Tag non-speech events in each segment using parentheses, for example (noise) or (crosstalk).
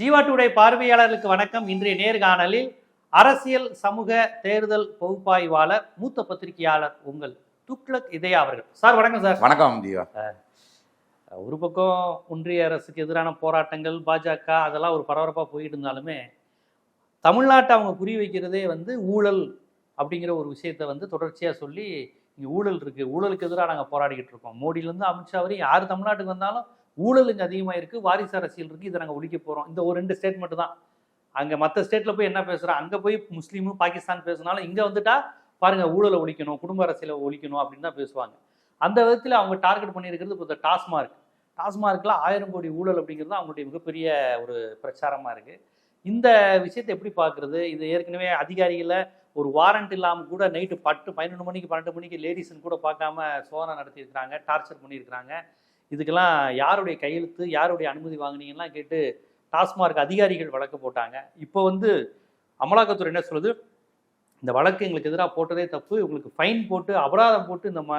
Jeeva today பார்வையாளர்களுக்கு வணக்கம். இன்றைய நேர்காணலில் அரசியல் சமூக தேர்தல் பகுப்பாய்வாளர் மூத்த பத்திரிகையாளர் உங்கள் துக்ளக் இதயா அவர்கள். சார் வணக்கம் சார். வணக்கம் தீவா ஒரு பக்கம் ஒன்றிய அரசுக்கு எதிரான போராட்டங்கள் பாஜக அதெல்லாம் ஒரு பரபரப்பாக போயிட்டு இருந்தாலுமே தமிழ்நாட்டை அவங்க புரிய வைக்கிறதே வந்து ஊழல் அப்படிங்கிற ஒரு விஷயத்தை வந்து தொடர்ச்சியாக சொல்லி இங்கே ஊழல் இருக்குது ஊழலுக்கு எதிராக நாங்கள் போராடிக்கிட்டு இருக்கோம். மோடியிலேருந்து அமித்ஷா வரையும் யார் தமிழ்நாட்டுக்கு வந்தாலும் ஊழல் இங்கே அதிகமாக இருக்குது வாரிசு அரசியல் இருக்குது இதை நாங்கள் ஒழிக்க போகிறோம் இந்த ஒரு ரெண்டு ஸ்டேட்மெண்ட் தான். அங்கே மற்ற ஸ்டேட்டில் போய் என்ன பேசுகிறோம் அங்கே போய் முஸ்லீமு பாகிஸ்தான் பேசினாலும் இங்கே வந்துட்டா பாருங்கள் ஊழலை ஒழிக்கணும் குடும்ப அரசியலை ஒழிக்கணும் அப்படின்னு தான் பேசுவாங்க. அந்த விதத்தில் அவங்க டார்கெட் பண்ணியிருக்கிறது இப்போ இந்த டாஸ்மார்க். டாஸ்மார்க்கில் ஆயிரம் கோடி ஊழல் அப்படிங்கிறது தான் அவங்களுடைய மிகப்பெரிய ஒரு பிரச்சாரமாக இருக்குது இந்த விஷயத்தை எப்படி பார்க்குறது? இது ஏற்கனவே அதிகாரிகளை ஒரு வாரண்ட் இல்லாமல் கூட நைட்டு பத்து பதினொன்று மணிக்கு பன்னெண்டு மணிக்கு லேடிஸ்ன்னு கூட பார்க்காம சோதனை நடத்தியிருக்கிறாங்க டார்ச்சர் பண்ணியிருக்கிறாங்க. இதுக்கெல்லாம் யாருடைய கையெழுத்து யாருடைய அனுமதி வாங்கினீங்கலாம் கேட்டு டாஸ்மார்க் அதிகாரிகள் வழக்கு போட்டாங்க. இப்போ வந்து அமலாக்கத்துறை என்ன சொல்லுது? இந்த வழக்கு எங்களுக்கு எதிராக போட்டதே தப்பு. உங்களுக்கு ஃபைன் போட்டு அபராதம் போட்டு இந்த ம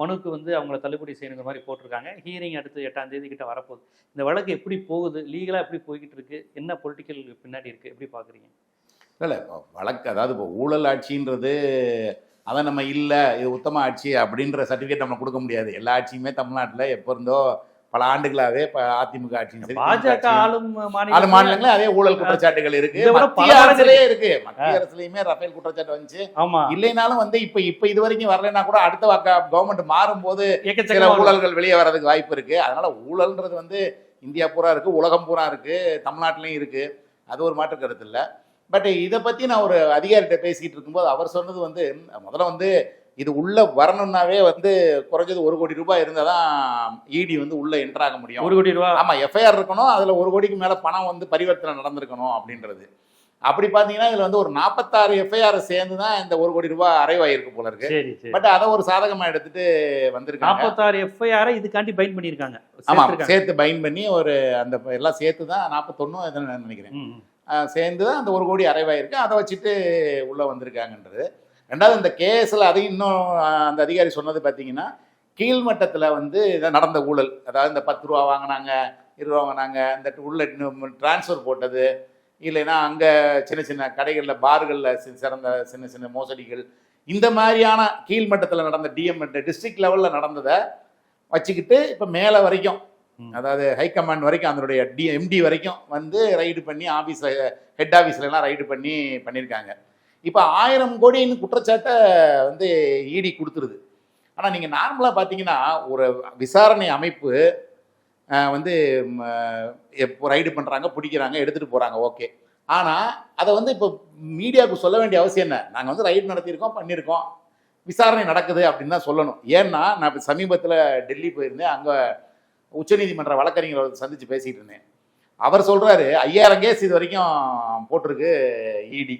மனுக்கு வந்து அவங்கள தள்ளுபடி செய்யணுங்கிற மாதிரி போட்டிருக்காங்க. ஹியரிங் அடுத்து எட்டாம் தேதி கிட்ட வரப்போகுது. இந்த வழக்கு எப்படி போகுது? லீகலாக எப்படி போய்கிட்டு இருக்கு? என்ன பொலிட்டிக்கல் பின்னாடி இருக்கு? எப்படி பார்க்குறீங்க இல்லை. வழக்கு அதாவது இப்போ ஊழல் ஆட்சின்றது அதை நம்ம இல்லை இது உத்தம ஆட்சி அப்படின்ற சர்டிஃபிகேட் நம்ம கொடுக்க முடியாது. எல்லா ஆட்சியுமே தமிழ்நாட்டில் எப்போ இருந்தோ பல ஆண்டுகளாகவே இப்போ அதிமுக திமுக பாஜக ஆளும் ஆளு மாநில மாநிலங்களே அதே ஊழல் குற்றச்சாட்டுகள் இருக்கு. மத்திய அரசுலயே இருக்கு. மத்திய அரசுலயுமே ரஃபேல் குற்றச்சாட்டு வந்துச்சு. ஆமா. இல்லைனாலும் வந்து இப்ப இப்ப இது வரைக்கும் வரலைன்னா கூட அடுத்த கவர்மெண்ட் மாறும்போது சில எக்கச்சக்க ஊழல்கள் வெளியே வர்றதுக்கு வாய்ப்பு இருக்கு. அதனால ஊழல்ன்றது வந்து இந்தியா பூரா இருக்கு உலகம் பூரா இருக்கு தமிழ்நாட்டிலையும் இருக்கு. அது ஒரு மாற்று கருத்து இல்லை. பட் இதை பத்தி நான் ஒரு அதிகாரிகிட்ட பேசிக்கிட்டு இருக்கும்போது அவர் சொன்னது வந்து முதல்ல வந்து இது உள்ள வரணும்னாவே வந்து குறைஞ்சது ஒரு கோடி ரூபாய் இருந்தால் தான் இடி வந்து உள்ள என்ட்ராக முடியும். ஒரு கோடி ரூபா. ஆமா எஃப்ஐஆர் இருக்கணும் அதுல ஒரு கோடிக்கு மேல பணம் வந்து பரிவர்த்தனை நடந்திருக்கணும் அப்படின்றது. அப்படி பாத்தீங்கன்னா இதுல வந்து ஒரு நாற்பத்தாறு எஃப்ஐஆர் சேர்ந்து தான் இந்த ஒரு கோடி ரூபாய் அரைவாயிருக்கு போல இருக்கு. பட் அதை ஒரு சாதகமா எடுத்துட்டு வந்திருக்காங்க. நாற்பத்தாறு எஃப்ஐஆர் இதுக்காண்டி பைண்ட் பண்ணியிருக்காங்க. ஆமா சேர்த்திருக்காங்க. சேர்த்து பைண்ட் பண்ணி ஒரு அந்த எல்லாம் சேர்த்து தான் நாற்பத்தொன்னு நினைக்கிறேன். சேர்ந்து தான் அந்த ஒரு கோடி அரைவாயிருக்கு. அதை வச்சுட்டு உள்ளே வந்திருக்காங்கன்றது. ரெண்டாவது இந்த கேஸில் அதையும் இன்னும் அந்த அதிகாரி சொன்னது பார்த்தீங்கன்னா கீழ்மட்டத்தில் வந்து நடந்த ஊழல். அதாவது இந்த பத்து ரூபா வாங்கினாங்க இருபது வாங்கினாங்க இந்த உள்ள டிரான்ஸ்ஃபர் போட்டது. இல்லைன்னா அங்கே சின்ன சின்ன கடைகளில் பார்களில் சிறந்த சின்ன சின்ன மோசடிகள். இந்த மாதிரியான கீழ்மட்டத்தில் நடந்த டிஎம் டிஸ்ட்ரிக்ட் லெவலில் நடந்ததை வச்சுக்கிட்டு இப்போ மேலே வரைக்கும் அதாவது ஹைகமாண்ட் வரைக்கும் அதனுடைய டி எம்டி வரைக்கும் வந்து ரைடு பண்ணி ஆஃபீஸில் ஹெட் ஆஃபீஸ்லலாம் ரைடு பண்ணி பண்ணியிருக்காங்க இப்போ ஆயிரம் கோடின்னு குற்றச்சாட்டை வந்து இடி கொடுத்துருது. ஆனால் நீங்கள் நார்மலாக பார்த்தீங்கன்னா ஒரு விசாரணை அமைப்பு வந்து எப்போ ரைடு பண்ணுறாங்க பிடிக்கிறாங்க எடுத்துகிட்டு போகிறாங்க ஓகே ஆனால் அதை வந்து இப்போ மீடியாவுக்கு சொல்ல வேண்டிய அவசியம் என்ன? நாங்கள் வந்து ரைடு நடத்தியிருக்கோம் பண்ணியிருக்கோம். விசாரணை நடக்குது அப்படின்னு தான் சொல்லணும். ஏன்னா நான் இப்போ சமீபத்தில் டெல்லி போயிருந்தேன். அங்கே உச்சநீதிமன்ற வழக்கறிஞரை சந்தித்து பேசிகிட்டு இருந்தேன். அவர் சொல்கிறாரு ஐயாயிரம் கேஸ் இது வரைக்கும் போட்டிருக்கு இடி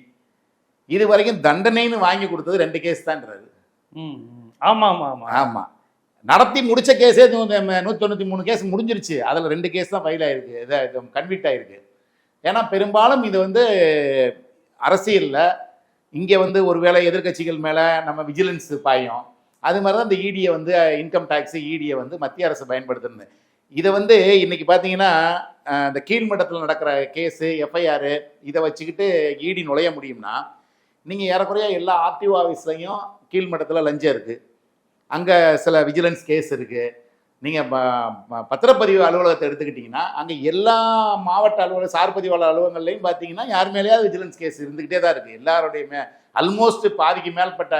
இது வரைக்கும் தண்டனைன்னு வாங்கி கொடுத்தது ரெண்டு கேஸ் தான்ன்றாரு. ம், ம். ஆமா ஆமா ஆமா. ஆமாம் நடத்தி முடிச்ச கேஸே நூற்றி தொண்ணூற்றி மூணு கேஸ் முடிஞ்சிருச்சு. அதில் ரெண்டு கேஸ் தான் ஃபைல் ஆயிருக்கு. இதை கன்விக்ட் ஆயிருக்கு. ஏன்னா பெரும்பாலும் இது வந்து அரசியலில் இங்கே வந்து ஒருவேளை எதிர்க்கட்சிகள் மேலே நம்ம விஜிலன்ஸ் பாயும். அது மாதிரி தான் இந்த இடியை வந்து இன்கம் டேக்ஸ் இடியை வந்து மத்திய அரசு பயன்படுத்துறது இதை வந்து இன்னைக்கு பார்த்தீங்கன்னா இந்த கீழ்மட்டத்தில் நடக்கிற கேஸு எஃப்ஐஆர் இதை வச்சுக்கிட்டு ஈடி நுழைய முடியும்னா நீங்கள் ஏறக்குறைய எல்லா ஆர்டிஓ ஆஃபீஸ்லையும் கீழ்மட்டத்தில் லஞ்சம் இருக்குது அங்கே சில விஜிலன்ஸ் கேஸ் இருக்குது நீங்கள் பத்திரப்பதிவு அலுவலகத்தை எடுத்துக்கிட்டிங்கன்னா அங்கே எல்லா மாவட்ட அலுவலக சார்பதிவாளர் அலுவலகங்கள்லையும் பார்த்தீங்கன்னா யார் மேலேயாவது விஜிலன்ஸ் கேஸ் இருந்துக்கிட்டே தான் இருக்குது எல்லாருடைய மே அல்மோஸ்ட் பாதிக்கு மேற்பட்ட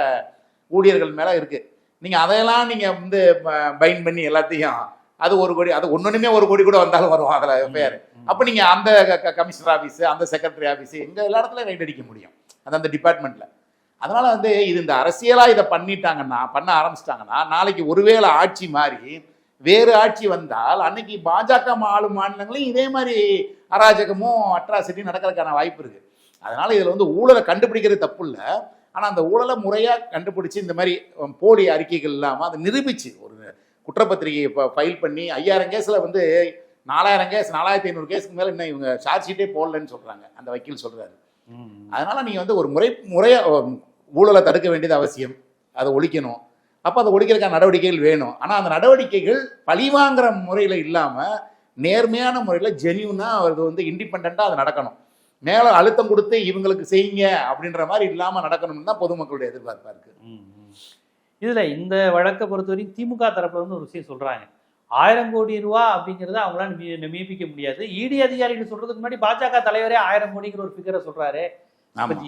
ஊழியர்கள் மேலே இருக்குது நீங்கள் அதையெல்லாம் நீங்கள் வந்து பைண்ட் பண்ணி எல்லாத்தையும் அது ஒரு கோடி அது ஒன்னொன்றுமே ஒரு கோடி கூட வந்தாலும் வரும் அதில் பேர். அப்போ நீங்கள் அந்த கமிஷனர் ஆஃபீஸு அந்த செக்ரட்டரி ஆஃபீஸு எங்கே எல்லா இடத்துலையும் ரைட் அடிக்க முடியும். அது அந்த டிபார்ட்மெண்ட்டில் அதனால வந்து இது இந்த அரசியலாக இதை பண்ணிட்டாங்கன்னா பண்ண ஆரம்பிச்சிட்டாங்கன்னா நாளைக்கு ஒருவேளை ஆட்சி மாறி வேறு ஆட்சி வந்தால் அன்னைக்கு பாஜக ஆளும் மாநிலங்களையும் இதே மாதிரி அராஜகமும் அட்ராசிட்டியும் நடக்கிறதுக்கான வாய்ப்பு இருக்கு. அதனால இதில் வந்து ஊழலை கண்டுபிடிக்கிறது தப்பு இல்லை. ஆனால் அந்த ஊழலை முறையாக கண்டுபிடிச்சு இந்த மாதிரி போலி அறிக்கைகள் இல்லாமல் அதை நிரூபிச்சு ஒரு குற்றப்பத்திரிகையை ஃபைல் பண்ணி ஐயாயிரம் கேஸில் வந்து நாலாயிரம் கேஸ் நாலாயிரத்தி ஐநூறு கேஸுக்கு மேலே இன்னும் இவங்க சார்ஜ் ஷீட்டே போடலன்னு சொல்கிறாங்க அந்த வக்கீல் சொல்கிறாரு. அதனால நீங்க வந்து ஒரு முறை முறையா அஹ், ஊழலை தடுக்க வேண்டியது அவசியம். அதை ஒழிக்கணும். அப்போ அதை ஒழிக்கிறதுக்கான நடவடிக்கைகள் வேணும். ஆனால் அந்த நடவடிக்கைகள் பழிவாங்கிற முறையில் இல்லாமல் நேர்மையான முறையில் ஜெனியூனாக அது வந்து இண்டிபெண்ட்டாக அது நடக்கணும். மேலே அழுத்தம் கொடுத்து இவங்களுக்கு செய்யுங்க அப்படின்ற மாதிரி இல்லாமல் நடக்கணும்னு தான் பொதுமக்களுடைய எதிர்பார்ப்பா இருக்கு. ம், ம். இதுல இந்த வழக்கை பொறுத்தவரைக்கும் திமுக தரப்புல இருந்து ஒரு விஷயம் சொல்றாங்க. ஆயிரம் கோடி ரூபா அப்படிங்கறத அவங்களால நிரூபிக்க முடியாது. இடி அதிகாரிகள் சொல்றதுக்கு முன்னாடி பாஜக தலைவரே ஆயிரம் கோடிங்கிற ஒரு ஃபிகரை சொல்றாரு.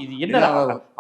இது என்ன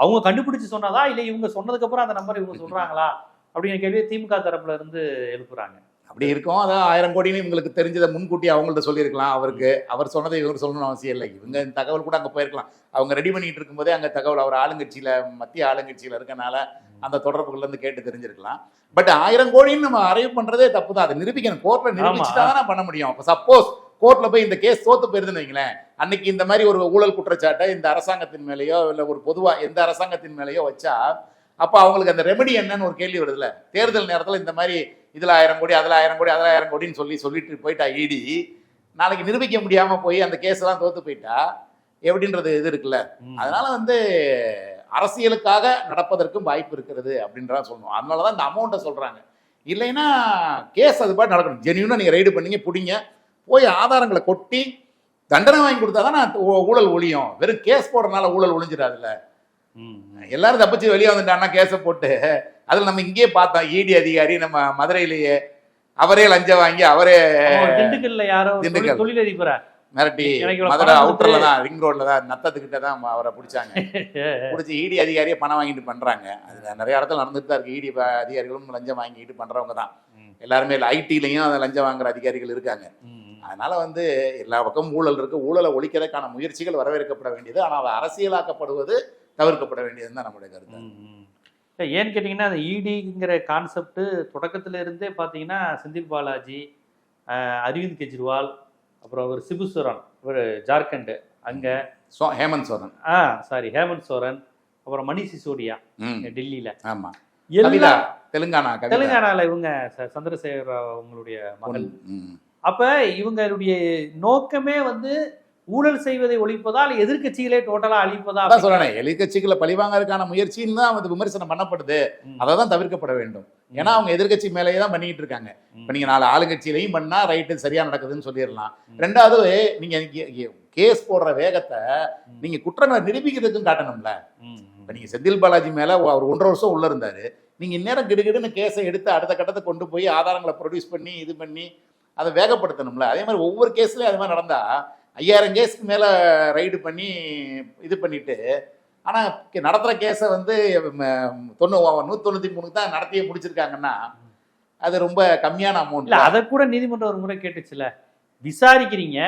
அவங்க கண்டுபிடிச்சு சொன்னதா? இல்ல இவங்க சொன்னதுக்கு அப்புறம் அந்த நம்பர் இவங்க சொல்றாங்களா? அப்படிங்கிற கேள்வியை திமுக தரப்புல இருந்து எழுப்புறாங்க. அப்படி இருக்கும். அதான் ஆயிரம் கோடின்னு இவங்களுக்கு தெரிஞ்சதை முன்கூட்டி அவங்கள்ட்ட சொல்லியிருக்கலாம். அவருக்கு அவர் சொன்னதை இவர் சொல்லணும்னு அவசியம் இல்லை. இவங்க இந்த தகவல் கூட அங்கே போயிருக்கலாம். அவங்க ரெடி பண்ணிட்டு இருக்கும்போதே அங்கே தகவல். அவர் ஆளுங்கட்சியில் மத்திய ஆளுங்கட்சியில் இருக்கனால அந்த தொடர்புகள்ல இருந்து கேட்டு தெரிஞ்சிருக்கலாம். பட் ஆயிரம் கோடின்னு நம்ம அரைவ் பண்றதே தப்பு தான் அதை நிரூபிக்கணும். கோர்ட்ல நிரூபிச்சுட்டா தான் பண்ண முடியும். அப்போ சப்போஸ் கோர்ட்ல போய் இந்த கேஸ் தோத்து போயிருதுன்னு வைங்களேன் அன்னைக்கு இந்த மாதிரி ஒரு ஊழல் குற்றச்சாட்டை இந்த அரசாங்கத்தின் மேலேயோ இல்லை ஒரு பொதுவா எந்த அரசாங்கத்தின் மேலேயோ வச்சா அப்போ அவங்களுக்கு அந்த ரெமெடி என்னன்னு ஒரு கேள்வி வருதுல்ல. தேர்தல் நேரத்தில் இந்த மாதிரி இதுல ஆயிரம் கோடி அதுல ஆயிரம் கோடி அதுல ஆயிரம் கோடின்னு சொல்லி சொல்லிட்டு போயிட்டா இடி நாளைக்கு நிரூபிக்க முடியாம போய் அந்த கேஸ் எல்லாம் தோத்து போயிட்டா எப்படின்றது இது இருக்குல்ல. அதனால வந்து அரசியலுக்காக நடப்பதற்கும் வாய்ப்பு இருக்கிறது அப்படின்றத சொல்லணும். அதனால தான் இந்த அமௌண்ட்டை சொல்றாங்க. இல்லைன்னா கேஸ் அது பாட்டு நடக்கணும். ஜென்யூனாக நீங்கள் ரைடு பண்ணீங்க பிடிங்க போய் ஆதாரங்களை கொட்டி தண்டனை வாங்கி கொடுத்தா தான் ஊழல் ஒழியும். வெறும் கேஸ் போடுறதுனால ஊழல் ஒழிஞ்சிடாதுல்ல. எல்லாரும் தப்பிச்சு வெளியே வந்துட்டான்னா கேஸை போட்டு அதில் நம்ம இங்கேயே பார்த்தோம் இடி அதிகாரி நம்ம மதுரையிலேயே அவரே லஞ்சம் வாங்கி அவரே திண்டுக்கல்ல யாரோ தொழிலதிபரா? மிரட்டி மதுரை அவுட்டர்ல தான் ரிங் ரோட்ல தான் நத்தத்துக்கிட்ட தான் அவரை பிடிச்சாங்க. (laughs) பிடிச்சி இடி அதிகாரியே பணம் வாங்கிட்டு பண்றாங்க. அது நிறைய இடத்துல நடந்துட்டு தான் இருக்கு இடி அதிகாரிகளும் லஞ்சம் வாங்கிட்டு பண்றவங்க தான். எல்லாருமே ஐடிலையும் அந்த லஞ்சம் வாங்குற அதிகாரிகள் இருக்காங்க. அதனால வந்து எல்லா பக்கமும் ஊழல் இருக்கு. ஊழலை ஒழிக்கிறதுக்கான முயற்சிகள் வரவேற்கப்பட வேண்டியது. ஆனால் அது அரசியலாக்கப்படுவது தவிர்க்கப்பட வேண்டியது தான் நம்முடைய கருத்து. ஏன்னு கேட்டிங்கன்னா அந்த இடிங்கிற கான்செப்ட் தொடக்கத்துல இருந்தே பார்த்தீங்கன்னா செந்தில் பாலாஜி அரவிந்த் கெஜ்ரிவால் அப்புறம் அவர் சிபு சோரன் இவர் ஜார்க்கண்ட். அங்க சோ ஹேமந்த் சோரன். ஆ சாரி ஹேமந்த் சோரன் அப்புறம் மணிஷ் சிசோடியா டெல்லியில. ஆமா. எல்லா கவிதா தெலுங்கானா தெலுங்கானால இவங்க சந்திரசேகர அவங்களுடைய மகள். அப்ப இவங்களுடைய நோக்கமே வந்து ஊழல் செய்வதை ஒழிப்பதால் எதிர்க்கட்சிகளே டோட்டலா அழிப்பதா அதான் சொல்றேன் எதிர்கட்சிகளை பழிவாங்கறதுக்கான முயற்சின்னு தான் வந்து விமர்சனம் பண்ணப்படுது ம். அதை தான் தவிர்க்கப்பட வேண்டும் ஏன்னா அவங்க எதிர்க்கட்சி மேலேயே தான் பண்ணிட்டு இருக்காங்க. இப்போ நீங்க நாலு ஆளுங்கட்சியிலையும் பண்ணா ரைட்டு சரியா நடக்குதுன்னு சொல்லிடலாம். ரெண்டாவது நீங்க கேஸ் போடுற வேகத்தை. நீங்க குற்றங்களை நிரூபிக்கிறதுக்கும் காட்டணும்ல. இப்போ நீங்க செந்தில் பாலாஜி மேல அவர் ஒன்றரை வருஷம் உள்ள இருந்தாரு நீங்க இந்நேரம் கிடுகிடுன்னு கேஸை எடுத்து அடுத்த கட்டத்தை கொண்டு போய் ஆதாரங்களை ப்ரொடியூஸ் பண்ணி இது பண்ணி அதை வேகப்படுத்தணும்ல அதே மாதிரி ஒவ்வொரு கேஸ்லயும் அது மாதிரி நடந்தா ஐயாயிரம் கேஸ்க்கு மேலே ரைடு பண்ணி இது பண்ணிட்டு ஆனால் நடத்துகிற கேஸை வந்து தொண்ணூ நூற்றி தொண்ணூத்தி மூணுக்கு தான் நடத்தியே முடிச்சிருக்காங்கன்னா அது ரொம்ப கம்மியான அமௌண்ட் இல்லை அதை கூட நீதிமன்றம் ஒரு முறை கேட்டுச்சுல. விசாரிக்கிறீங்க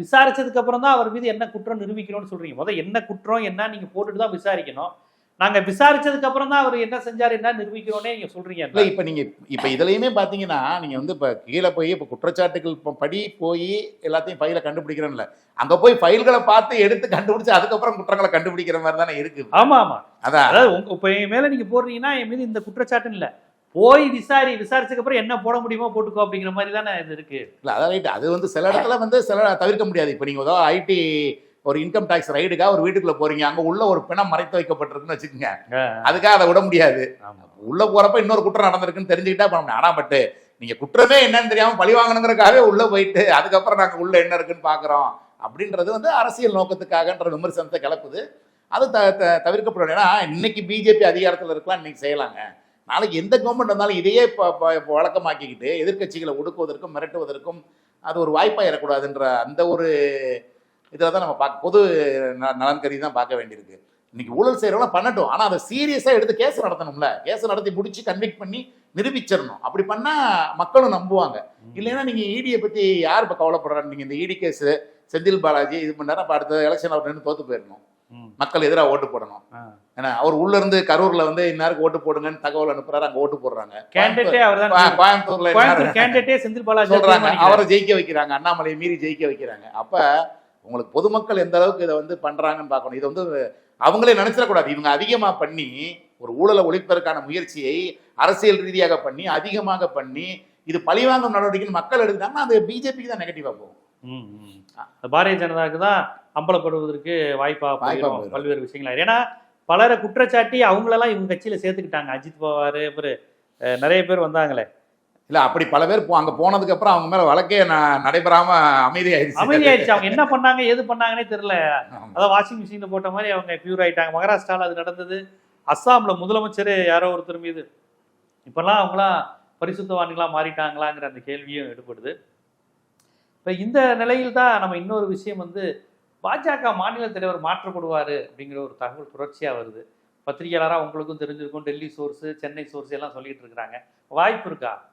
விசாரிச்சதுக்கு அப்புறம் தான் அவர் மீது என்ன குற்றம் நிரூபிக்கணும்னு சொல்றீங்க. முதல் என்ன குற்றம் என்ன நீங்க போட்டுட்டு தான் விசாரிக்கணும். நாங்க விசாரிச்சதுக்கு அப்புறம் தான் அவர் என்ன செஞ்சாரு என்ன நிரூபிக்கணும்னே நீங்க சொல்றீங்க இல்லை இப்போ நீங்கள் இப்போ இதுலையுமே பார்த்தீங்கன்னா நீங்கள் வந்து இப்போ கீழே போய் இப்போ குற்றச்சாட்டுகள் இப்போ படி போய் எல்லாத்தையும் ஃபைலை கண்டுபிடிக்கிறோம்ல. அங்கே போய் ஃபைல்களை பார்த்து எடுத்து கண்டுபிடிச்சு அதுக்கப்புறம் குற்றங்களை கண்டுபிடிக்கிற மாதிரி தானே இருக்கு ஆமா ஆமா. அதான். அதாவது உங்க இப்ப என் மேல நீங்க போடுறீங்கன்னா என் மீது இந்த குற்றச்சாட்டு இல்ல. போய் விசாரி விசாரிச்சதுக்கு அப்புறம் என்ன போட முடியுமோ போட்டுக்கோ அப்படிங்கிற மாதிரி தானே இது இருக்கு. இல்லை அதான் ரைட் அது வந்து சில இடத்துல வந்து சில தவிர்க்க முடியாது. இப்போ நீங்கள் ஏதோ ஐடி ஒரு இன்கம் டாக்ஸ் ரைடுக்காக ஒரு வீட்டுக்குள்ள போறீங்க. அங்கே உள்ள ஒரு பிணம் மறைத்து வைக்கப்பட்டிருக்குன்னு வச்சுக்கோங்க. அதுக்காக அதை விட முடியாது. உள்ள போறப்ப இன்னொரு குற்றம் நடந்திருக்குன்னு தெரிஞ்சுக்கிட்டா பண்ண ஆனா பட்டு நீங்க குற்றமே என்னன்னு தெரியாம பழி வாங்கணுங்கிறதுக்காகவே உள்ள போயிட்டு அதுக்கப்புறம் நாங்க உள்ள என்ன இருக்குன்னு பாக்குறோம். அப்படின்றது வந்து அரசியல் நோக்கத்துக்காகன்ற விமர்சனத்தை கிளப்புது. அது த தவிர்க்கப்பட. ஏன்னா இன்னைக்கு பிஜேபி அதிகாரத்தில் இருக்கலாம் இன்னைக்கு செய்யலாங்க. நாளைக்கு எந்த கவர்மெண்ட் வந்தாலும் இதையே இப்போ வழக்கமாக்கிக்கிட்டு எதிர்க்கட்சிகளை ஒடுக்குவதற்கும் மிரட்டுவதற்கும் அது ஒரு வாய்ப்பாயிடக்கூடாதுன்ற அந்த ஒரு இதில் தான் நம்ம பார்க்க பொது நலன் கருதி தான் பார்க்க வேண்டியிருக்கு. இன்னைக்கு ஊழல் செய்கிறவங்களாம் பண்ணட்டும். ஆனால் அதை சீரியஸாக எடுத்து கேஸ் நடத்தணும்ல. கேஸ் நடத்தி முடிச்சு கன்விக்ட் பண்ணி நிரூபிச்சிடணும். அப்படி பண்ணால் மக்களும் நம்புவாங்க. இல்லைன்னா நீங்கள் இடியை பற்றி யார் இப்போ கவலைப்படுறாரு? நீங்கள் இந்த இடி கேஸ் செந்தில் பாலாஜி இது பண்ணாரு அப்போ அடுத்த எலெக்ஷன் அவர் நின்று தோத்து போயிடணும். மக்கள் எதிராக ஓட்டு போடணும். ஏன்னா அவர் உள்ள இருந்து கரூர்ல வந்து இன்னாருக்கு ஓட்டு போடுங்கன்னு தகவல் அனுப்புறாரு அங்க ஓட்டு போடுறாங்க. கோயம்புத்தூர்ல சொல்றாங்க. அவரை ஜெயிக்க வைக்கிறாங்க. அண்ணாமலையை மீறி ஜெயிக்க வைக்கிறாங்க. அப்ப உங்களுக்கு பொதுமக்கள் எந்த அளவுக்கு இதை வந்து பண்றாங்கன்னு பார்க்கணும். இது வந்து அவங்களே நினைச்சிடக்கூடாது. இவங்க அதிகமா பண்ணி ஒரு ஊழலை ஒழிப்பதற்கான முயற்சியை அரசியல் ரீதியாக பண்ணி அதிகமாக பண்ணி இது பழிவாங்கும் நடவடிக்கைன்னு மக்கள் எடுத்தாங்கன்னா அது பிஜேபிக்கு தான் நெகட்டிவா போகும். பாரதிய ஜனதாவுக்கு தான் அம்பலப்படுவதற்கு வாய்ப்பா வாய்ப்பா போயிடும். போயிடும். பல்வேறு விஷயங்கள். ஏன்னா பலரை குற்றச்சாட்டி அவங்களெல்லாம் இவங்க கட்சியில சேர்த்துக்கிட்டாங்க. அஜித் பவார் அப்புறம் நிறைய பேர் வந்தாங்களே. இல்ல அப்படி பல பேர் அங்க போனதுக்கு அப்புறம் அவங்க மேல வழக்கே ந- நடைபெறாம அமைதியாயிருச்சு அமைதியாயிடுச்சு. அவங்க என்ன பண்ணாங்க ஏது பண்ணாங்கன்னே தெரியல. ஆமா. அதான் வாஷிங் மிஷின்ல போட்ட மாதிரி அவங்க பியூர் ஆயிட்டாங்க. மகாராஷ்டிரால அது நடந்தது. அஸ்ஸாம்ல முதலமைச்சர் யாரோ ஒருத்தர் மீது. இப்பெல்லாம் அவங்களாம் பரிசுத்தவான்களா மாறிட்டாங்களாங்கிற அந்த கேள்வியும் எடுப்படுது இப்ப இந்த நிலையில் தான் நம்ம இன்னொரு விஷயம் வந்து பாஜக மாநில தலைவர் மாற்றப்படுவாரு அப்படிங்கிற ஒரு தகவல் தொடர்ச்சியா வருது. பத்திரிகையாளரா உங்களுக்கும் தெரிஞ்சிருக்கும். டெல்லி சோர்ஸ் சென்னை சோர்ஸ் எல்லாம் சொல்லிட்டு இருக்கிறாங்க. வாய்ப்பு இருக்கா?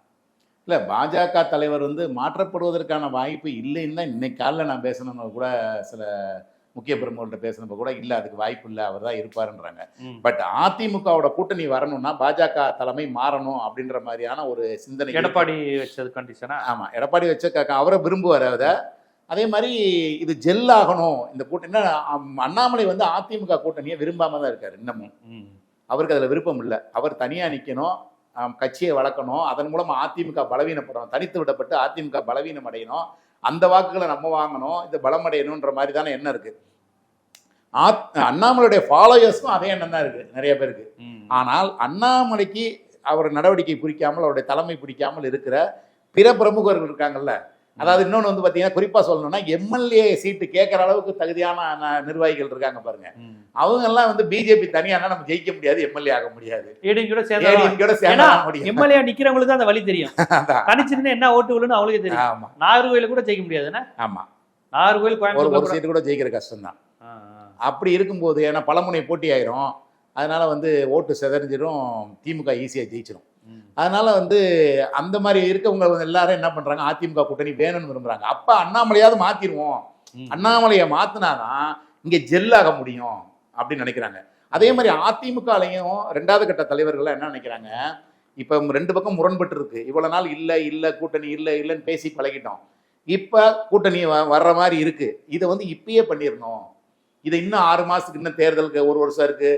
இல்ல பாஜக தலைவர் வந்து மாற்றப்படுவதற்கான வாய்ப்பு இல்லைன்னு தான் இன்னைக்கு காலைல நான் பேசணும்னு கூட சில முக்கிய பிரமுகர்கள்ட்ட பேசினப்ப கூட இல்ல அதுக்கு வாய்ப்பு இல்லை அவர் தான் இருப்பாருன்றாங்க. பட் அதிமுகவோட கூட்டணி வரணும்னா பாஜக தலைமை மாறணும் அப்படின்ற மாதிரியான ஒரு சிந்தனை. எடப்பாடி வச்சது கண்டிஷனா ஆமா எடப்பாடி வச்ச அவரை விரும்புவார் அதை அதே மாதிரி இது ஜெல் ஆகணும். இந்த கூட்டணி அண்ணாமலை வந்து அதிமுக கூட்டணியை விரும்பாம தான் இருக்காரு இன்னமும். அவருக்கு அதுல விருப்பம் இல்லை. அவர் தனியா நிக்கணும். ஆம், கட்சியை வளர்க்கணும். அதன் மூலமா அதிமுக பலவீனப்படணும் தனித்து விடப்பட்டு அதிமுக பலவீனம் அடையணும் அந்த வாக்குகளை நம்ம வாங்கணும். இது பலமடையணுன்ற மாதிரி தானே எண்ணம் இருக்கு. ஆத்- அண்ணாமலையுடைய ஃபாலோயர்ஸ்க்கும் அதே எண்ணம் தான் இருக்கு நிறைய பேருக்கு. ஆனால் அண்ணாமலைக்கு அவர் நடவடிக்கை பிடிக்காமல் அவருடைய தலைமை பிடிக்காமல் இருக்கிற பிற பிரமுகர்கள் இருக்காங்கல்ல அதாவது இன்னொன்று வந்து பார்த்தீங்கன்னா குறிப்பாக சொல்லணும்னா எம்எல்ஏ சீட்டு கேட்குற அளவுக்கு தகுதியான நிர்வாகிகள் இருக்காங்க பாருங்க. அவங்க எல்லாம் வந்து பிஜேபி தனியானா நம்ம ஜெயிக்க முடியாது எம்எல்ஏ ஆக முடியாது. ஏடிஎம்கேட சேர்ந்து முடியும் எம்எல்ஏ நிக்கிறவங்களுக்கு தான் அந்த வழி தெரியும். (laughs) தனிச்சிருந்து என்ன ஓட்டு விழுன்னு அவளுக்கு தெரியும். ஆமா. நாகர்கோயில கூட ஜெயிக்க முடியாதுன்னா ஆமா. நாகர்கோயில் கோயம்புத்தூர் ஒரு சீட்டு கூட ஜெயிக்கிற கஷ்டம் தான். அப்படி இருக்கும்போது ஏன்னா பலமுனை போட்டி ஆயிரும். அதனால வந்து ஓட்டு செதறிஞ்சிடும் திமுக ஈஸியாக ஜெயிச்சிடும். அதனால வந்து அந்த மாதிரி இருக்கவங்க எல்லாரும் என்ன பண்றாங்க? அதிமுக கூட்டணி வேணும்னு விரும்புறாங்க. அப்ப அண்ணாமலையாவது மாத்திருவோம். அண்ணாமலையை மாத்தினாதான் இங்க ஜெல்லாக முடியும் அப்படின்னு நினைக்கிறாங்க. அதே மாதிரி அதிமுகலையும் ரெண்டாவது கட்ட தலைவர்கள் என்ன நினைக்கிறாங்க? இப்ப ரெண்டு பக்கம் முரண்பட்டு இருக்கு இவ்வளவு நாள் இல்ல இல்ல கூட்டணி இல்ல இல்லைன்னு பேசி பழகிட்டோம். இப்ப கூட்டணி வர்ற மாதிரி இருக்கு. இதை வந்து இப்பயே பண்ணிடணும் இதை இன்னும் ஆறு மாசத்துக்கு இன்னும் தேர்தலுக்கு ஒரு வருஷம் இருக்கு.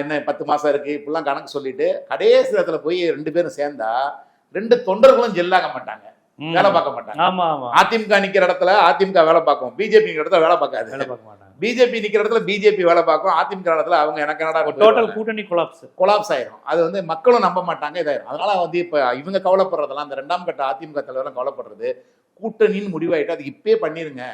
என்ன பத்து மாசம் இருக்கு இப்படிலாம் கணக்கு சொல்லிட்டு கடைசி இடத்துல போய் ரெண்டு பேரும் சேர்ந்தா ரெண்டு தொண்டர்களும் ஜெல்லாக மாட்டாங்க. வேலை பார்க்க மாட்டாங்க. அதிமுக நிக்கிற இடத்துல அதிமுக வேலை பார்க்கும். பிஜேபி நிக்கிற இடத்துல வேலை பார்க்காது. வேலை பார்க்க மாட்டாங்க. பிஜேபி நிக்கிற இடத்துல பிஜேபி வேலை பார்க்கும். அதிமுக இடத்துல அவங்க எனக்கு என்னடா டோட்டல் கூட்டணி கொலாப்ஸ் கொலாப்ஸ் ஆயிரும். அது வந்து மக்களும் நம்ப மாட்டாங்க இதாயிரும். அதனால வந்து இப்ப இவங்க கவலைப்படுறதெல்லாம் அந்த ரெண்டாம் கட்ட அதிமுக தலைவரெல்லாம் கவலைப்படுறது கூட்டணின்னு முடிவாயிட்டு அது இப்பயே பண்ணிருங்க.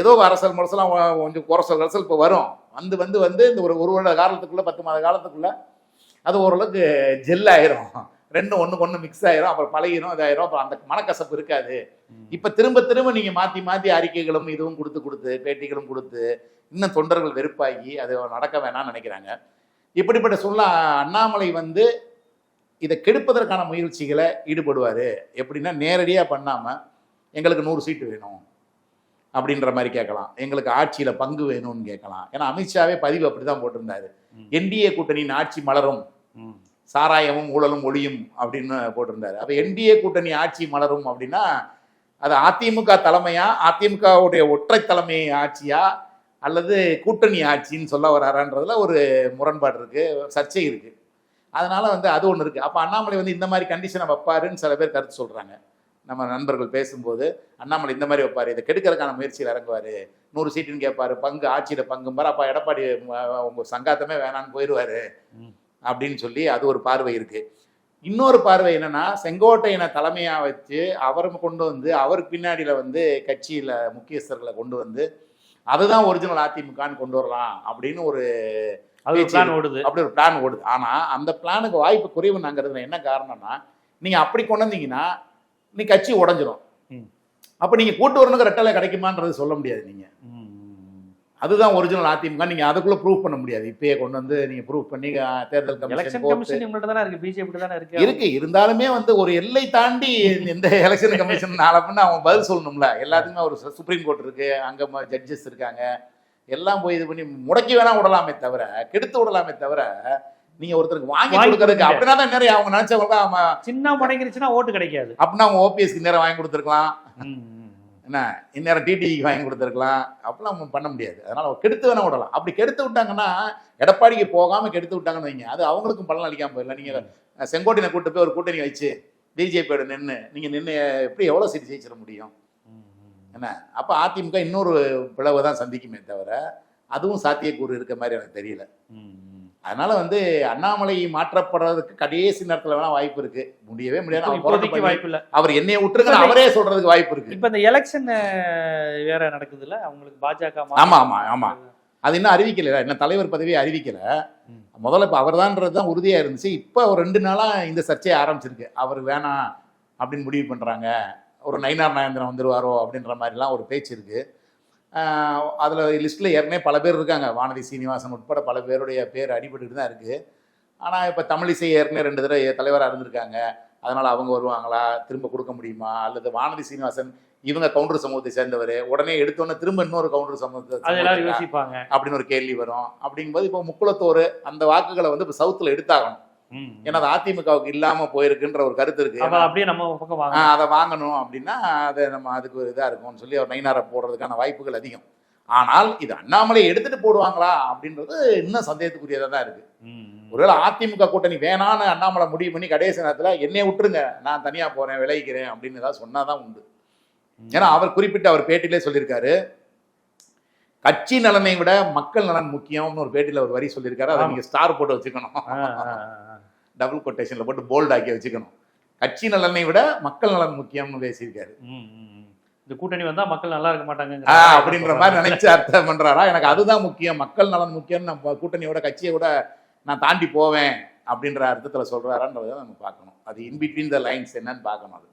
ஏதோ அரசல் முரசலாம் கொஞ்சம் குரசல் கரசல் இப்போ வரும். வந்து வந்து வந்து இந்த ஒரு ஒரு வருட காலத்துக்குள்ள பத்து மாத காலத்துக்குள்ள அது ஓரளவுக்கு ஜெல் ஆயிரும். ரெண்டும் ஒண்ணுக்கு ஒண்ணு மிக்ஸ் ஆயிரும். அப்புறம் பழகிரும் இதாயிரும். அப்புறம் அந்த மனக்கசப்பு இருக்காது. இப்ப திரும்ப திரும்ப நீங்க மாத்தி மாத்தி அறிக்கைகளும் இதுவும் கொடுத்து கொடுத்து பேட்டிகளும் கொடுத்து இன்னும் தொண்டர்கள் வெறுப்பாகி அது நடக்க வேணாம்னு நினைக்கிறாங்க. இப்படிப்பட்ட சொல்ல அண்ணாமலை வந்து இதை கெடுப்பதற்கான முயற்சிகளை ஈடுபடுவாரு. எப்படின்னா நேரடியா பண்ணாம எங்களுக்கு நூறு சீட்டு வேணும். அப்படின்ற மாதிரி கேட்கலாம். எங்களுக்கு ஆட்சியில பங்கு வேணும்னு கேட்கலாம். ஏன்னா அமித்ஷாவே பதிவு அப்படிதான் போட்டிருந்தாரு. ம். என்டிஏ கூட்டணியின் ஆட்சி மலரும். சாராயமும் ஊழலும் ஒளியும் அப்படின்னு போட்டிருந்தாரு. அப்ப என்டிஏ கூட்டணி ஆட்சி மலரும் அப்படின்னா அது அதிமுக தலைமையா அதிமுகவுடைய ஒற்றை தலைமை ஆட்சியா அல்லது கூட்டணி ஆட்சின்னு சொல்ல வராரான்றதுல ஒரு முரண்பாடு இருக்கு சர்ச்சை இருக்கு. அதனால வந்து அது ஒன்று இருக்கு. அப்ப அண்ணாமலை வந்து இந்த மாதிரி கண்டிஷனை வைப்பாருன்னு சில பேர் கருத்து சொல்றாங்க. நம்ம நண்பர்கள் பேசும்போது அண்ணாமலை இந்த மாதிரி வைப்பாரு இதை கெடுக்கிறதுக்கான முயற்சியில் இறங்குவாரு. நூறு சீட்டுன்னு கேட்பாரு பங்கு ஆட்சியில பங்கும்பாரு அப்ப எடப்பாடி அஹ், உங்க சங்காத்தமே வேணான்னு போயிடுவாரு. அப்படின்னு சொல்லி அது ஒரு பார்வை இருக்கு. இன்னொரு பார்வை என்னன்னா செங்கோட்டையனை தலைமையா வச்சு அவர் கொண்டு வந்து அவருக்கு பின்னாடியில வந்து கட்சியில முக்கியஸ்தர்களை கொண்டு வந்து அதுதான் ஒரிஜினல் அதிமுகன்னு கொண்டு வரலாம் அப்படின்னு ஒரு பிளான் ஓடுது. அப்படி ஒரு பிளான் ஓடுது. ஆனா அந்த பிளானுக்கு வாய்ப்பு குறைவு நாங்கிறதுல என்ன காரணம்னா நீங்க அப்படி கொண்டு வந்தீங்கன்னா நீ கட்சி உடஞ்சிரும். அப்ப நீங்க கூட்டு வரணுங்க ரெட்டலை கிடைக்குமான்றது சொல்ல முடியாது நீங்க. ம். அதுதான் ஒரிஜினல் அதிமுக நீங்க அதுக்குள்ள ப்ரூவ் பண்ண முடியாது. இப்பயே கொண்டு வந்து நீங்க ப்ரூவ் பண்ணி தேர்தல் கமிஷன் தானே இருக்கு? பிஜேபி தானே இருக்கு? இருக்கு. இருந்தாலுமே வந்து ஒரு எல்லை தாண்டி இந்த எலெக்ஷன் கமிஷன் நாளப்பின்னு அவன் பதில் சொல்லணும்ல. எல்லாத்துக்குமே ஒரு சுப்ரீம் கோர்ட் இருக்கு. அங்க ஜட்ஜஸ் இருக்காங்க. எல்லாம் போய் இது பண்ணி முடக்கி வேணா விடலாமே தவிர கெடுத்து விடலாமே தவிர நீங்க ஒருத்தருக்கு வாங்கி கொடுக்கறதுக்கு. அப்படின்னா தான் நிறைய அவங்க நினைச்சவங்க சின்ன முடங்கிருச்சுன்னா ஓட்டு கிடைக்காது. அப்படின்னா அவங்க ஓபிஎஸ்க்கு நேரம் வாங்கி கொடுத்துருக்கலாம். என்ன? இந்நேரம் டிடிக்கு வாங்கி கொடுத்துருக்கலாம். அப்படிலாம் பண்ண முடியாது. அதனால கெடுத்து வேணா விடலாம். அப்படி கெடுத்து விட்டாங்கன்னா எடப்பாடிக்கு போகாம கெடுத்து விட்டாங்கன்னு வைங்க. அது அவங்களுக்கும் பலன் அளிக்காம போயிடல நீங்க செங்கோட்டையனை கூட்டு போய் ஒரு கூட்டணி வச்சு பிஜேபியோட நின்று நீங்க நின்று எப்படி எவ்வளவு சீட் ஜெயிச்சிட முடியும். என்ன? அப்ப அதிமுக இன்னொரு பிளவை தான் சந்திக்குமே தவிர அதுவும் சாத்தியக்கூறு இருக்க மாதிரி எனக்கு தெரியல. அதனால வந்து அண்ணாமலை மாற்றப்படுறதுக்கு கடைசி நேரத்துல வேணா வாய்ப்பு இருக்கு. முடியவே முடியாது. அவர் இப்போதைக்கு வாய்ப்பு இல்ல. அவர் என்னைய விட்டுருங்க அவரே சொல்றதுக்கு வாய்ப்பு இருக்கு. இப்ப இந்த எலெக்ஷன் வேற நடக்குதுல்ல அவங்களுக்கு பாஜக ஆமா, ஆமா, ஆமா. அது இன்னும் அறிவிக்கல. என்ன தலைவர் பதவியை அறிவிக்கல. முதல்ல இப்போ அவர்தான்றது தான் உறுதியா இருந்துச்சு. இப்போ ஒரு ரெண்டு நாளா இந்த சர்ச்சையை ஆரம்பிச்சிருக்கு. அவர் வேணாம் அப்படின்னு முடிவு பண்றாங்க. ஒரு நயினார் நாயந்திரன் வந்துருவாரோ அப்படின்ற மாதிரிலாம் ஒரு பேச்சு இருக்கு. ஆஹ் அதுல லிஸ்ட்ல ஏற்கனவே பல பேர் இருக்காங்க. வானதி சீனிவாசன் உட்பட பல பேருடைய பேர் அடிபட்டுட்டு தான் இருக்கு. ஆனா இப்ப தமிழிசை ஏற்கனவே ரெண்டு தடவை தலைவராக இருந்திருக்காங்க. அதனால அவங்க வருவாங்களா? திரும்ப கொடுக்க முடியுமா? அல்லது வானதி சீனிவாசன் இவங்க கவுண்டர் சமூகத்தை சேர்ந்தவர் உடனே எடுத்தோன்னே திரும்ப இன்னொரு கவுண்டர் சமூகத்தை? யோசிப்பாங்க. அப்படின்னு ஒரு கேள்வி வரும். அப்படிங்கும்போது இப்போ முக்குளத்தோர் அந்த வாக்குகளை வந்து இப்போ சவுத்தில் எடுத்தாகணும். ஏன்னா அது அதிமுகவுக்கு இல்லாம போயிருக்குன்ற ஒரு கருத்து இருக்கு. அப்ப அப்படியே நம்ம பக்கம் அதை வாங்கணும் அப்படின்னா அதை நம்ம அதுக்கு ஒரு இதா இருக்கும்னு சொல்லி அவர் நைனாரை போடுறதுக்கான வாய்ப்புகள் அதிகம். ஆனால் இது அண்ணாமலை எடுத்துட்டு போடுவாங்களா அப்படின்றது இன்னும் சந்தேகத்துக்குரியதா தான் இருக்கு. ஒருவேளை அதிமுக கூட்டணி வேணான்னு அண்ணாமலை முடிவு பண்ணி கடைசி நேரத்துல என்னைய விட்டுருங்க நான் தனியா போறேன் விளைவிக்கிறேன் அப்படின்னு ஏதாவது சொன்னாதான் உண்டு. ஏன்னா அவர் குறிப்பிட்ட அவர் பேட்டிலே சொல்லியிருக்காரு கட்சி நலனை விட மக்கள் நலன் முக்கியம்னு ஒரு பேட்டியில் ஒரு வரி சொல்லியிருக்காரு அதை. நீங்க ஸ்டார் போட்டு வச்சுக்கணும். டபுள் கொட்டேஷன்ல போட்டு போல்ட் ஆக்கி வச்சுக்கணும். கட்சி நலனை விட மக்கள் நலன் முக்கியம்னு பேசியிருக்காரு. இந்த கூட்டணி வந்தா மக்கள் நல்லா இருக்க மாட்டாங்க அப்படின்ற மாதிரி நினைச்சு அர்த்தம் பண்றாரா? எனக்கு அதுதான் முக்கியம். மக்கள் நலன் முக்கியம் நம்ம கூட்டணியோட கட்சியை விட நான் தாண்டி போவேன் அப்படின்ற அர்த்தத்துல சொல்றாரான்றதை நம்ம பார்க்கணும். அது இன் பிட்வீன் த லைன்ஸ் என்னன்னு பார்க்கணும் அது.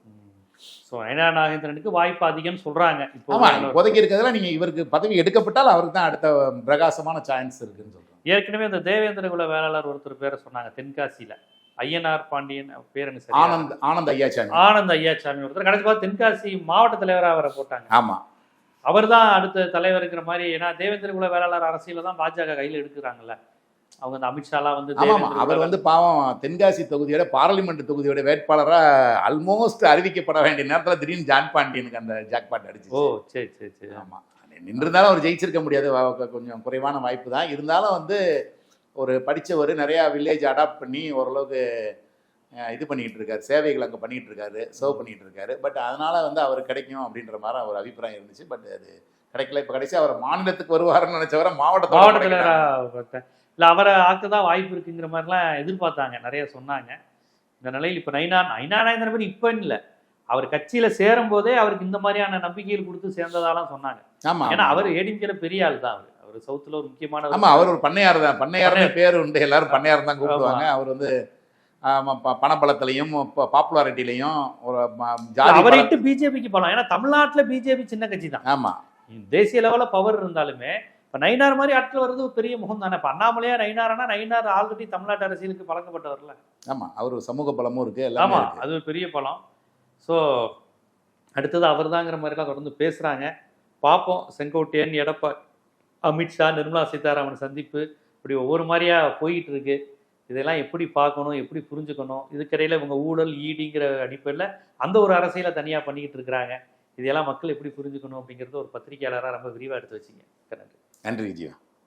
ஸோ நயனா நாகேந்திரனுக்கு வாய்ப்பு அதிகம்னு சொல்றாங்க. இப்போ ஆமா இப்போதைக்கு இருக்கிறதுல நீங்க இவருக்கு பதவி எடுக்கப்பட்டால் அவருக்கு தான் அடுத்த பிரகாசமான சான்ஸ் இருக்குன்னு சொல்றேன் ஏற்கனவே இந்த தேவேந்திர குல வேளாளர் ஒருத்தர் பேரை சொன்னாங்க தென்காசியில. ஐயனார் பாண்டியன் பேர் என்ன சரியா? ஆனந்த் ஆனந்த் ஐயாச்சாமி. ஆனந்த் ஐயாச்சாமி ஒருத்தர். கடைசி பார்த்து தென்காசி மாவட்ட தலைவராக அவரை போட்டாங்க. ஆமா. அவர் தான் அடுத்த தலைவருங்கிற மாதிரி ஏன்னா தேவேந்திர குல வேளாளர் அரசியல தான் பாஜக கையில் எடுக்கிறாங்கல்ல. அவங்க இந்த அமித்ஷாலாம் வந்து ஆமாமா அவர் வந்து பாவம் தென்காசி தொகுதியோட பார்லிமெண்ட் தொகுதியோட வேட்பாளரா ஆல்மோஸ்ட் அறிவிக்கப்பட வேண்டிய நேரத்துல திடீர்னு ஜான் பாண்டியனுக்கு அந்த ஜாக்பாட் அடிச்சு ஓ சரி சரி சரி. ஆமா. நின்றிருந்தாலும் அவர் ஜெயிச்சிருக்க முடியாது. கொஞ்சம் குறைவான வாய்ப்பு தான் இருந்தாலும் வந்து ஒரு படிச்சவர் நிறைய வில்லேஜ் அடாப்ட் பண்ணி ஓரளவுக்கு இது பண்ணிட்டு இருக்காரு. சேவைகள் அங்கே பண்ணிட்டு இருக்காரு. சர்வ் பண்ணிட்டு இருக்காரு. பட் அதனால வந்து அவர் கிடைக்கும் அப்படின்ற மாதிரி ஒரு அபிப்பிராயம் இருந்துச்சு. பட் அது கிடைக்கல. இப்போ கடைசி அவர் மாநிலத்துக்கு வருவாருன்னு நினைச்சவரை மாவட்ட மாவட்ட தலைவரா பார்த்தேன். இல்ல அவரை ஆக்கதான் வாய்ப்பு இருக்குங்கிற மாதிரிலாம் எதிர்பார்த்தாங்க. நிறைய சொன்னாங்க. இந்த நிலையில் இப்ப நைனா நைனா நாயந்திரன் பேர் இப்ப இல்ல. அவர் கட்சியில சேரும் போதே அவருக்கு இந்த மாதிரியான நம்பிக்கைகள் கொடுத்து சேர்ந்ததாலாம் சொன்னாங்க. ஆமா ஏன்னா. அவர் ஏடிஎம்கேல பெரிய ஆள் தான் அவர். அவர் சவுத்துல ஒரு முக்கியமான ஆமா அவர் ஒரு பண்ணையார் தான். பண்ணையார்னு பேர் உண்டு. எல்லாரும் பண்ணையார் தான் கூப்பிடுவாங்க. அவர் வந்து பணபலத்திலையும் பாப்புலாரிட்டிலையும் ஒரு அவரை இட்டு பிஜேபிக்கு போலாம். ஏன்னா தமிழ்நாட்டுல பிஜேபி சின்ன கட்சி தான். ஆமா. தேசிய லெவல்ல பவர் இருந்தாலுமே இப்ப நயினார் மாதிரி ஆட்கள் வர்றது ஒரு பெரிய முகம் தானே. இப்ப அண்ணாமலையா நயினார்னா நயினார் ஆல்ரெடி தமிழ்நாட்டு அரசியலுக்கு பழக்கப்பட்டவர்ல. ஆமா அவர் சமூக பலமும் இருக்கு ஆமா. அது ஒரு பெரிய பலம். ஸோ அடுத்தது அவர்தாங்கிற மாதிரிலாம் தொடர்ந்து பேசுகிறாங்க பார்ப்போம். செங்கோட்டையன் எடப்பா அமித்ஷா நிர்மலா சீதாராமன் சந்திப்பு இப்படி ஒவ்வொரு மாதிரியா போயிட்டு இருக்கு. இதெல்லாம் எப்படி பார்க்கணும் எப்படி புரிஞ்சுக்கணும் இதுக்கிடையில் இவங்க ஊழல் ஈடிங்கிற அடிப்படையில் அந்த ஒரு அரசியலை தனியாக பண்ணிக்கிட்டு இருக்கிறாங்க. இதெல்லாம் மக்கள் எப்படி புரிஞ்சுக்கணும் அப்படிங்கிறது ஒரு பத்திரிகையாளராக ரொம்ப விரிவாக எடுத்து வச்சிங்க. நன்றி. நன்றி ஜீவா